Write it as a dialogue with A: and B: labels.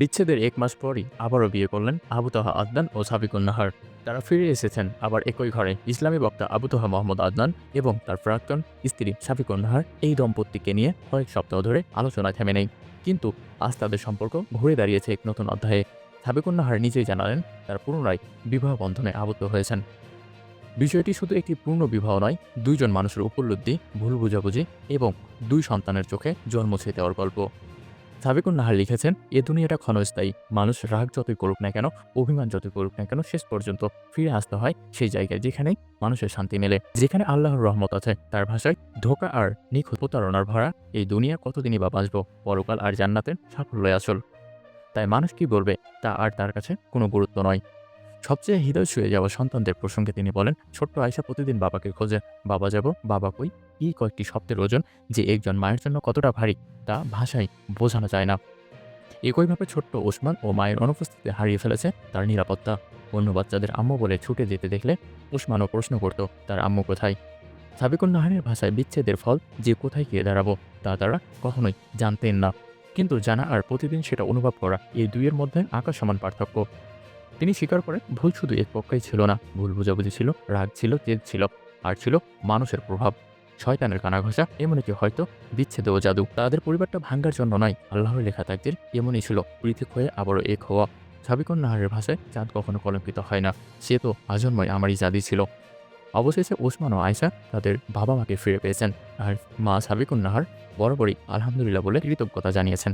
A: বিচ্ছেদের এক মাস পরই আবারও বিয়ে করলেন আবু তাহা আদনান ও সাবিকুন নাহার। তারা ফিরে এসেছেন আবার একই ঘরে। ইসলামী বক্তা আবু তাহা মোহাম্মদ আদনান এবং তার প্রাক্তন স্ত্রী সাবিকুন নাহার এই দম্পতিকে নিয়ে কয়েক সপ্তাহ ধরে আলোচনায় থেমে নেই। কিন্তু আজ তাদের সম্পর্ক ঘুরে দাঁড়িয়েছে এক নতুন অধ্যায়ে। সাবিকুন নাহার নিজেই জানালেন, তার পুনরায় বিবাহ বন্ধনে আবদ্ধ হয়েছেন। বিষয়টি শুধু একটি পূর্ণ বিবাহ নয়, দুইজন মানুষের উপলব্ধি, ভুল বুঝাবুঝি এবং দুই সন্তানের চোখে জন্ম ছেয়ে দেওয়ার গল্প। সাবিকুন নাহার লিখেছেন, এ দুনিয়াটা ক্ষণস্থায়ী। মানুষ রাগ যতই করুক না কেন, অভিমান যতই করুক না কেন, শেষ পর্যন্ত ফিরে আসতে হয় সেই জায়গায় যেখানেই মানুষের শান্তি মেলে, যেখানে আল্লাহর রহমত আছে। তার ভাষায়, ধোকা আর নিখুঁত প্রতারণার ভরা এই দুনিয়া কতদিনই বা বাঁচব? পরকাল আর জান্নাতের সাফল্য আসল। তাই মানুষ কি বলবে? তা আর তার কাছে কোনো গুরুত্ব নয়। সবচেয়ে হৃদয় ছুঁয়ে যাওয়া সন্তানদের প্রসঙ্গে তিনি বলেন, ছোট্ট আয়সা প্রতিদিন বাবাকে খোঁজে। বাবা যাব, বাবা কই? এই কয়েকটি শব্দের ওজন? যে একজন মায়ের জন্য কতটা ভারী, তা ভাষায় বোঝানো যায় না। একইভাবে ছোট্ট ওসমান ও মায়ের অনুপস্থিতিতে হারিয়ে ফেলেছে তার নিরাপত্তা। অন্য বাচ্চাদের আম্মু বলে ছুটে যেতে দেখলে ওসমানও প্রশ্ন করত, তার আম্মু কোথায়? সাবিকুন নাহানের ভাষায়, বিচ্ছেদের ফল, যে কোথায় গিয়ে দাঁড়াবো, তা তারা কখনোই জানতেন না। কিন্তু জানা আর প্রতিদিন সেটা অনুভব করা, এই দুইয়ের মধ্যে আকাশ সমান পার্থক্য। তিনি স্বীকার করেন, ভুল শুধু এক পক্ষেই ছিল না, ভুল বুঝাবুঝি ছিল, রাগ ছিল, জেদ ছিল, আর ছিল মানুষের প্রভাব। শয়তানের কানা ঘষা এমনকি হয়তো বিচ্ছেদ ও জাদু। তাদের পরিবারটা ভাঙ্গার জন্য নয়, আল্লাহর লেখা তাকদের এমনই ছিল, পৃথক হয়ে আবারও এক হওয়া। সাবিকন নাহারের ভাষায় চাঁদ কখনো কলঙ্কিত হয় না, সে তো আজন্ময় আমারই জাদি ছিল। অবশেষে ওসমান ও আয়সা তাদের বাবা মাকে ফিরে পেয়েছেন, আর মা সাবিকুন নাহার বরাবরই আলহামদুলিল্লাহ বলে কৃতজ্ঞতা জানিয়েছেন।